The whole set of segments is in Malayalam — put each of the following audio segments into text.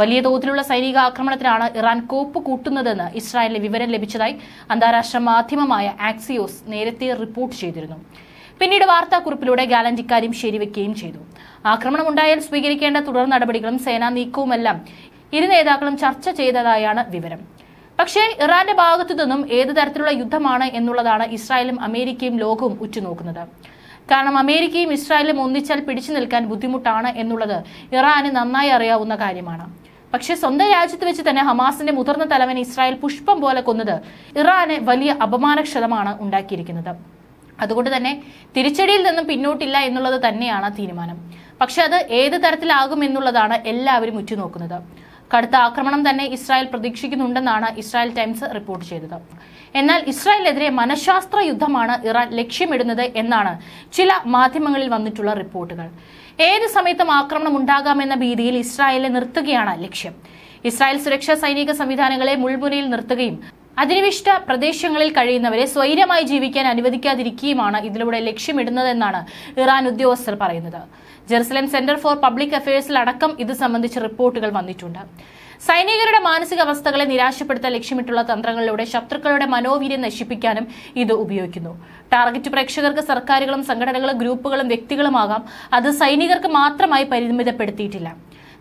വലിയ തോതിലുള്ള സൈനിക ആക്രമണത്തിനാണ് ഇറാൻ കോപ്പ് കൂട്ടുന്നതെന്ന് ഇസ്രായേലിന് വിവരം ലഭിച്ചതായി അന്താരാഷ്ട്ര മാധ്യമമായ ആക്സിയോസ് നേരത്തെ റിപ്പോർട്ട് ചെയ്തിരുന്നു. പിന്നീട് വാർത്താക്കുറിപ്പിലൂടെ ഗാലന്റ് ഇക്കാര്യം ശരിവെക്കുകയും ചെയ്തു. ആക്രമണം ഉണ്ടായാൽ സ്വീകരിക്കേണ്ട തുടർ നടപടികളും സേനാ നീക്കവുമെല്ലാം ഇരു നേതാക്കളും ചർച്ച ചെയ്തതായാണ് വിവരം. പക്ഷേ ഇറാന്റെ ഭാഗത്തു നിന്നും ഏത് തരത്തിലുള്ള യുദ്ധമാണ് എന്നുള്ളതാണ് ഇസ്രായേലും അമേരിക്കയും ലോകവും ഉറ്റുനോക്കുന്നത്. കാരണം അമേരിക്കയും ഇസ്രായേലും ഒന്നിച്ചാൽ പിടിച്ചു നിൽക്കാൻ ബുദ്ധിമുട്ടാണ് എന്നുള്ളത് ഇറാന് നന്നായി അറിയാവുന്ന കാര്യമാണ്. പക്ഷേ സ്വന്തം രാജ്യത്ത് വെച്ച് തന്നെ ഹമാസിന്റെ മുതിർന്ന തലവൻ ഇസ്രായേൽ പുഷ്പം പോലെ കൊന്നത് ഇറാന് വലിയ അപമാനക്ഷതമാണ് ഉണ്ടാക്കിയിരിക്കുന്നത്. അതുകൊണ്ട് തന്നെ തിരിച്ചടിയിൽ നിന്നും പിന്നോട്ടില്ല എന്നുള്ളത് തന്നെയാണ് തീരുമാനം. പക്ഷെ അത് ഏത് തരത്തിലാകും എന്നുള്ളതാണ് എല്ലാവരും ഉറ്റുനോക്കുന്നത്. കടുത്ത ആക്രമണം തന്നെ ഇസ്രായേൽ പ്രതീക്ഷിക്കുന്നുണ്ടെന്നാണ് ഇസ്രായേൽ ടൈംസ് റിപ്പോർട്ട് ചെയ്തത്. എന്നാൽ ഇസ്രായേലിനെതിരെ മനഃശാസ്ത്ര യുദ്ധമാണ് ഇറാൻ ലക്ഷ്യമിടുന്നത് എന്നാണ് ചില മാധ്യമങ്ങളിൽ വന്നിട്ടുള്ള റിപ്പോർട്ടുകൾ. ഏത് സമയത്തും ആക്രമണം ഉണ്ടാകാമെന്ന ഭീതിയിൽ ഇസ്രായേലിനെ നിർത്തുകയാണ് ലക്ഷ്യം. ഇസ്രായേൽ സുരക്ഷാ സൈനിക സംവിധാനങ്ങളെ മുൾമുനയിൽ നിർത്തുകയും അധിനിവിഷ്ട പ്രദേശങ്ങളിൽ കഴിയുന്നവരെ സ്വൈര്യമായി ജീവിക്കാൻ അനുവദിക്കാതിരിക്കുകയുമാണ് ഇതിലൂടെ ലക്ഷ്യമിടുന്നതെന്നാണ് ഇറാൻ ഉദ്യോഗസ്ഥർ പറയുന്നത്. ജെറുസലേം സെന്റർ ഫോർ പബ്ലിക് അഫയേഴ്സിൽ അടക്കം ഇത് സംബന്ധിച്ച് റിപ്പോർട്ടുകൾ വന്നിട്ടുണ്ട്. സൈനികരുടെ മാനസികാവസ്ഥകളെ നിരാശപ്പെടുത്താൻ ലക്ഷ്യമിട്ടുള്ള തന്ത്രങ്ങളിലൂടെ ശത്രുക്കളുടെ മനോവീര്യം നശിപ്പിക്കാനും ഇത് ഉപയോഗിക്കുന്നു. ടാർഗറ്റ് പ്രേക്ഷകർക്ക് സർക്കാരുകളും സംഘടനകളും ഗ്രൂപ്പുകളും വ്യക്തികളുമാകാം അത് സൈനികർക്ക് മാത്രമായി പരിമിതപ്പെടുത്തിയിട്ടില്ല.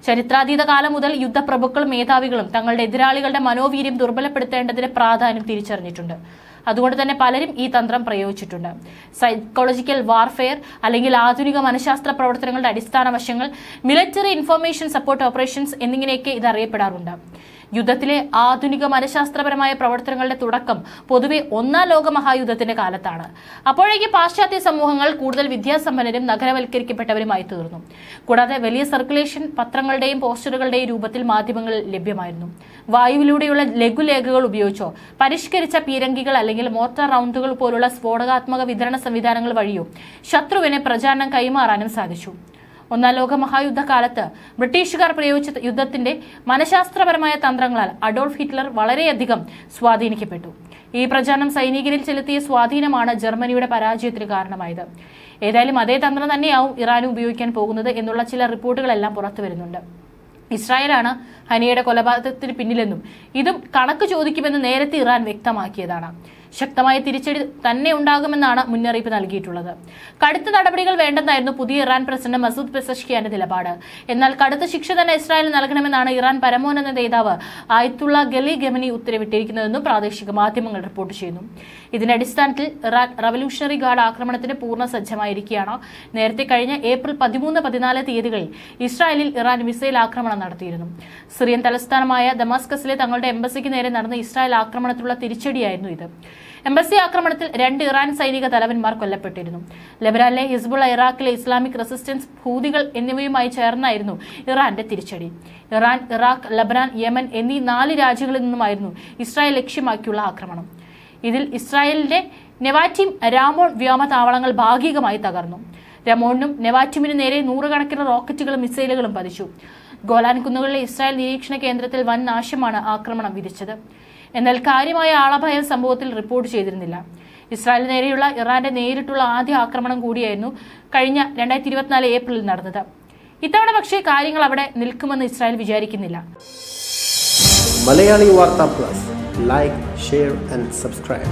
ചരിത്രാതീത കാലം മുതൽ യുദ്ധപ്രഭുക്കളും മേധാവികളും തങ്ങളുടെ എതിരാളികളുടെ മനോവീര്യം ദുർബലപ്പെടുത്തേണ്ടതിന്റെ പ്രാധാന്യം തിരിച്ചറിഞ്ഞിട്ടുണ്ട്. അതുകൊണ്ട് തന്നെ പലരും ഈ തന്ത്രം പ്രയോഗിച്ചിട്ടുണ്ട്. സൈക്കോളജിക്കൽ വാർഫെയർ അല്ലെങ്കിൽ ആധുനിക മനഃശാസ്ത്ര പ്രവർത്തനങ്ങളുടെ അടിസ്ഥാന വശങ്ങൾ മിലിറ്ററി ഇൻഫർമേഷൻ സപ്പോർട്ട് ഓപ്പറേഷൻസ് എന്നിങ്ങനെയൊക്കെ ഇത് അറിയപ്പെടാറുണ്ട്. യുദ്ധത്തിലെ ആധുനിക മനഃശാസ്ത്രപരമായ പ്രവർത്തനങ്ങളുടെ തുടക്കം പൊതുവെ ഒന്നാം ലോക മഹായുദ്ധത്തിന്റെ കാലത്താണ്. അപ്പോഴേക്ക് പാശ്ചാത്യ സമൂഹങ്ങൾ കൂടുതൽ വിദ്യാസമ്പന്നരും നഗരവൽക്കരിക്കപ്പെട്ടവരുമായി തീർന്നു. കൂടാതെ വലിയ സർക്കുലേഷൻ പത്രങ്ങളുടെയും പോസ്റ്ററുകളുടെയും രൂപത്തിൽ മാധ്യമങ്ങൾ ലഭ്യമായിരുന്നു. വായുവിലൂടെയുള്ള ലഘുലേഖകൾ ഉപയോഗിച്ചോ പരിഷ്കരിച്ച പീരങ്കികൾ അല്ലെങ്കിൽ മോർട്ടാർ റൗണ്ടുകൾ പോലുള്ള സ്ഫോടകാത്മക വിതരണ സംവിധാനങ്ങൾ വഴിയോ ശത്രുവിനെ പ്രചാരണം കൈമാറാനും സാധിച്ചു. ഒന്നാം ലോക മഹായുദ്ധകാലത്ത് ബ്രിട്ടീഷുകാർ പ്രയോഗിച്ച യുദ്ധത്തിന്റെ മനഃശാസ്ത്രപരമായ തന്ത്രങ്ങളാൽ അഡോൾഫ് ഹിറ്റ്ലർ വളരെയധികം സ്വാധീനിക്കപ്പെട്ടു. ഈ പ്രചാരണം സൈനികരിൽ ചെലുത്തിയ സ്വാധീനമാണ് ജർമ്മനിയുടെ പരാജയത്തിന് കാരണമായത്. ഏതായാലും അതേ തന്ത്രം തന്നെയാവും ഇറാനും ഉപയോഗിക്കാൻ പോകുന്നത് എന്നുള്ള ചില റിപ്പോർട്ടുകളെല്ലാം പുറത്തു വരുന്നുണ്ട്. ഇസ്രായേലാണ് ഹനിയയുടെ കൊലപാതകത്തിന് പിന്നിലെന്നും ഇതും കണക്ക് ചോദിക്കുമെന്ന് നേരത്തെ ഇറാൻ വ്യക്തമാക്കിയതാണ്. ശക്തമായ തിരിച്ചടി തന്നെ ഉണ്ടാകുമെന്നാണ് മുന്നറിയിപ്പ് നൽകിയിട്ടുള്ളത്. കടുത്ത നടപടികൾ വേണ്ടെന്നായിരുന്നു പുതിയ ഇറാൻ പ്രസിഡന്റ് മസൂദ് പെസഷ്കിയാന്റെ നിലപാട്. എന്നാൽ കടുത്ത ശിക്ഷ തന്നെ ഇസ്രായേൽ നൽകണമെന്നാണ് ഇറാൻ പരമോന്നത നേതാവ് ആയത്തുള്ള ഗലി ഗമനി ഉത്തരവിട്ടിരിക്കുന്നതെന്നും പ്രാദേശിക മാധ്യമങ്ങൾ റിപ്പോർട്ട് ചെയ്യുന്നു. ഇതിന്റെ അടിസ്ഥാനത്തിൽ ഇറാൻ റവല്യൂഷണറി ഗാർഡ് ആക്രമണത്തിന് പൂർണ സജ്ജമായിരിക്കുകയാണ്. നേരത്തെ കഴിഞ്ഞ ഏപ്രിൽ പതിമൂന്ന് പതിനാല് തീയതികളിൽ ഇസ്രായേലിൽ ഇറാൻ മിസൈൽ ആക്രമണം നടത്തിയിരുന്നു. സിറിയൻ തലസ്ഥാനമായ ദമാസ്കസിലെ തങ്ങളുടെ എംബസിക്ക് നേരെ നടന്ന ഇസ്രായേൽ ആക്രമണത്തിലുള്ള തിരിച്ചടിയായിരുന്നു ഇത്. എംബസി ആക്രമണത്തിൽ രണ്ട് ഇറാൻ സൈനിക തലവന്മാർ കൊല്ലപ്പെട്ടിരുന്നു. ലബനാനിലെ ഹിസ്ബുള്ള ഇറാഖിലെ ഇസ്ലാമിക് റെസിസ്റ്റൻസ് ഭൂതികൾ എന്നിവയുമായി ചേർന്നായിരുന്നു ഇറാന്റെ തിരിച്ചടി. ഇറാൻ ഇറാഖ് ലബനാൻ യമൻ എന്നീ നാല് രാജ്യങ്ങളിൽ നിന്നുമായിരുന്നു ഇസ്രായേൽ ലക്ഷ്യമാക്കിയുള്ള ആക്രമണം. ഇതിൽ ഇസ്രായേലിന്റെ നെവാറ്റിം രാമോൺ വ്യോമതാവളങ്ങൾ ഭാഗികമായി തകർന്നു. രമോണിനും നെവാറ്റിമിനും നേരെ നൂറുകണക്കിന് റോക്കറ്റുകളും മിസൈലുകളും പതിച്ചു. ഗോലാൻ കുന്നുകളിലെ ഇസ്രായേൽ നിരീക്ഷണ കേന്ദ്രത്തിൽ വൻ നാശമാണ് ആക്രമണം വിധിച്ചത്. എന്നാൽ കാര്യമായ ആളഭയം സംഭവത്തിൽ റിപ്പോർട്ട് ചെയ്തിരുന്നില്ല. ഇസ്രായേലിന് നേരെയുള്ള ഇറാന്റെ നേരിട്ടുള്ള ആദ്യ ആക്രമണം കൂടിയായിരുന്നു കഴിഞ്ഞ രണ്ടായിരത്തി ഇരുപത്തിനാല് ഏപ്രിലിൽ നടന്നത്. ഇത്തവണ പക്ഷേ കാര്യങ്ങൾ അവിടെ നിൽക്കുമെന്ന് ഇസ്രായേൽ വിചാരിക്കുന്നില്ല. മലയാളി വാർത്താ plus. Like share and subscribe